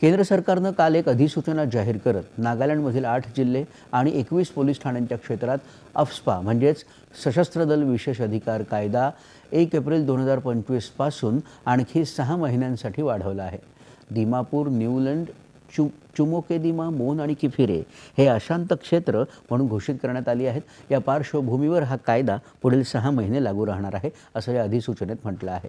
केंद्र सरकारनं काल एक अधिसूचना जाहीर करत नागालँडमधील आठ जिल्हे आणि एकवीस पोलीस ठाण्यांच्या क्षेत्रात अफस्पा म्हणजेच सशस्त्र दल विशेष अधिकार कायदा एक एप्रिल दोन हजार पंचवीसपासून आणखी सहा महिन्यांसाठी वाढवला आहे. दिमापूर न्यूलंड चु चुमोकेदिमा मोन आणि किफिरे हे अशांत क्षेत्र म्हणून घोषित करण्यात आली आहेत. या पार्श्वभूमीवर हा कायदा पुढील सहा महिने लागू राहणार आहे असं या अधिसूचनेत म्हटलं आहे.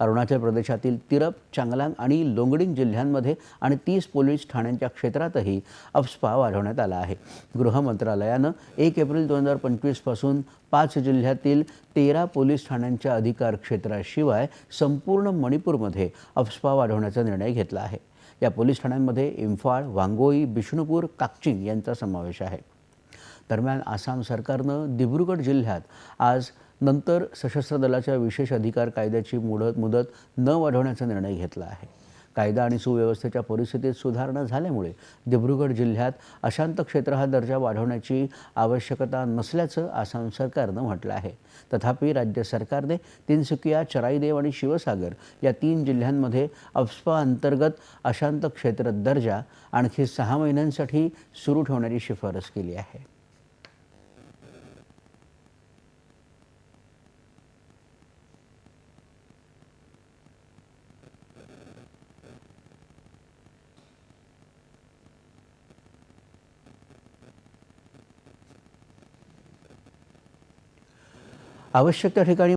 अरुणाचल प्रदेशातील तिरप चांगलांग आणि लोंगडिंग जिल्ह्यांमध्ये आणि तीस पोलीस ठाण्यांच्या क्षेत्रातही अफस्पा वाढवण्यात आला आहे. गृह मंत्रालयानं एक एप्रिल दोन हजार पंचवीसपासून पाच जिल्ह्यातील तेरा पोलीस ठाण्यांच्या अधिकार क्षेत्राशिवाय संपूर्ण मणिपूरमध्ये अफस्पा वाढवण्याचा निर्णय घेतला आहे. या पोलीस ठाण्यांमध्ये इम्फाळ वांगोई बिष्णुपूर काकचिंग यांचा समावेश आहे. दरम्यान आसाम सरकारनं दिब्रुगड जिल्ह्यात आज नंतर सशस्त्र दलाच्या विशेष अधिकार कायद्याची मुदत मुदत न वाढवण्याचा निर्णय घेतला आहे. कायदा आणि सुव्यवस्थेच्या परिस्थितीत सुधारणा झाल्यामुळे दिब्रुगड जिल्ह्यात अशांत क्षेत्र हा दर्जा वाढवण्याची आवश्यकता नसल्याचं आसाम सरकारनं म्हटलं आहे. तथापि राज्य सरकारने तिनसुकिया चराईदेव आणि शिवसागर या तीन जिल्ह्यांमध्ये अफस्पा अंतर्गत अशांत क्षेत्र दर्जा आणखी सहा महिन्यांसाठी सुरू ठेवण्याची शिफारस केली आहे. आवश्यक त्या ठिकाणी